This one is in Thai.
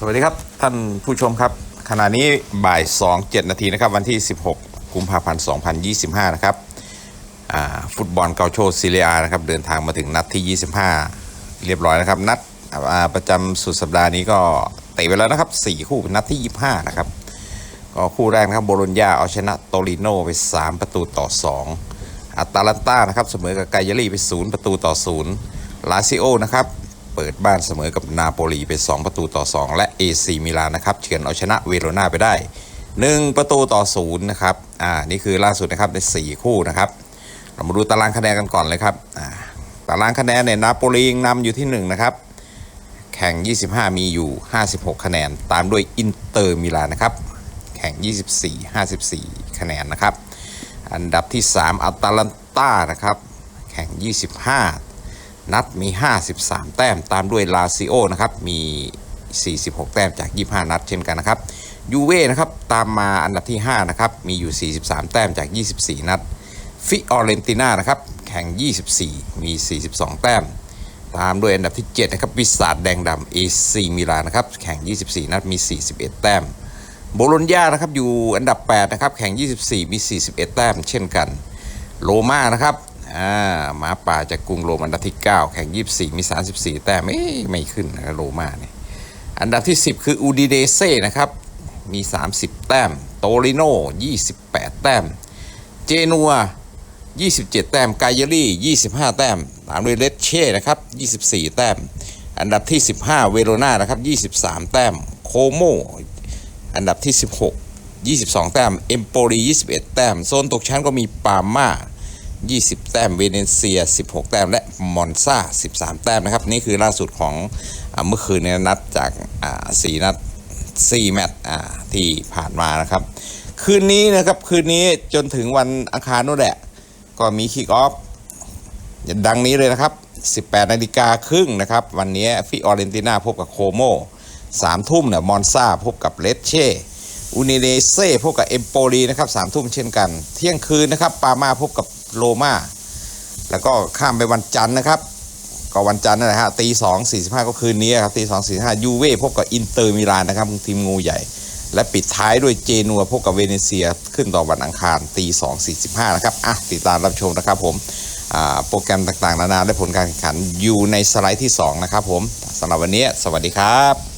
สวัสดีครับ ท่านผู้ชมครับ ขณะนี้บ่าย2 7นาทีนะครับ วันที่ 16 กุมภาพันธ์ 2025 นะครับฟุตบอลเกาโชซีเรียนะครับ เดินทางมาถึงนัดที่ 25 เรียบร้อยนะครับ นัดประจำสุดสัปดาห์นี้ก็เตะไปแล้วนะครับ 4 คู่เป็นนัดที่ 25 นะครับ ก็คู่แรกนะครับโบโลญญาเอาชนะโตริโนไป 3 ประตูต่อ 2อัตาลันตานะครับเสมอกับไกยาลีไป 0 ประตูต่อ 0 ลาซิโอนะครับ เปิดบ้านเสมอกับนาโปลีไป 2 ประตูต่อ 2 และ AC มิลานนะครับเฉือนเอาชนะเวโรนาไปได้ 1 ประตูต่อ0นะครับอ่านี่คือล่าสุดนะครับใน 4 คู่นะครับเรามาดูตารางคะแนนกันก่อนเลยครับอ่าตารางคะแนนเนี่ยนาโปลียังนำอยู่ที่1นะครับแข่ง 25 มีอยู่ 56 คะแนน ตามด้วยอินเตอร์มิลานนะครับ แข่ง 24 54 คะแนนนะครับ อันดับที่ 3อัตาลันตานะครับ แข่ง 25 นัดมี 53 แต้มตามด้วยลาซิโอนะครับมี 46 แต้มจาก 25 นัดเช่นกันนะครับยูเว่นะครับตามมาอันดับที่ 5 นะครับ มีอยู่ 43 แต้มจาก 24 นัดฟิออเรนติน่านะครับแข่ง 24 มี 42 แต้ม ตามด้วยอันดับที่ 7 นะครับวิสาดแดงดำเอซีมิลานนะครับแข่ง 24 นัดมี 41 แต้มโบโลญญานะครับอยู่อันดับ 8 นะครับ แข่ง 24 มี 41 แต้ม เช่นกัน โรม่านะครับ อ่าหมาป่าจากกรุงโรมอันดับที่ 9 แข่ง 24 มี 34 แต้มเอ๊ะไม่ขึ้นนะโรมาเนี่ยอันดับที่ 10 คืออูดิเดเซ่นะครับมี 30 แต้ม โตริโน 28 แต้ม เจนัว 27 แต้ม กายรี่ 25 แต้ม ตามด้วยเลสเช่ นะครับ 24 แต้ม อันดับที่ 15 เวโรนา นะครับ 23 แต้ม โคโม อันดับที่ 16 22 แต้ม เอมโปรี 21 แต้ม โซนตกชั้นก็มีปาม่า 20 แต้มเวเนเซีย 16 แต้ม และมอนซา13 แต้มนะครับ นี่คือล่าสุดของเมื่อคืนในนัดจากสี่นัด4แมตช์ที่ผ่านมานะครับ คืนนี้นะครับคืนนี้จนถึงวันอังคารนู่นแหละ ก็มีคิกออฟดังนี้เลยนะครับ 18นาฬิกาครึ่งนะครับ วันนี้ฟิออเรนติน่าพบกับโคโมสามทุ่มเนี่ยมอนซาพบกับเลสเช่ อูนิเนเซ่พบกับเอมโปลีนะครับสามทุ่มเช่นกัน เที่ยงคืนนะครับปามาพบกับโรม่าแล้วก็ข้ามไปวันจันทร์นะครับ ก็วันจันทร์นั่นแหละฮะตีสองสี่สิบห้าก็คืนนี้ครับตีสองสี่ห้ายูเว่พบกับอินเตอร์มิลานนะครับทีมงูใหญ่ และปิดท้ายด้วยเจนัวพบกับเวเนเซียขึ้นต่อวันอังคารตีสองสี่สิบห้านะครับอะติดตามรับชมนะครับผมโปรแกรมต่างๆ นานาและผลการแข่งขันอยู่ในสไลด์ที่ 2 นะครับผมสำหรับวันนี้ สวัสดีครับ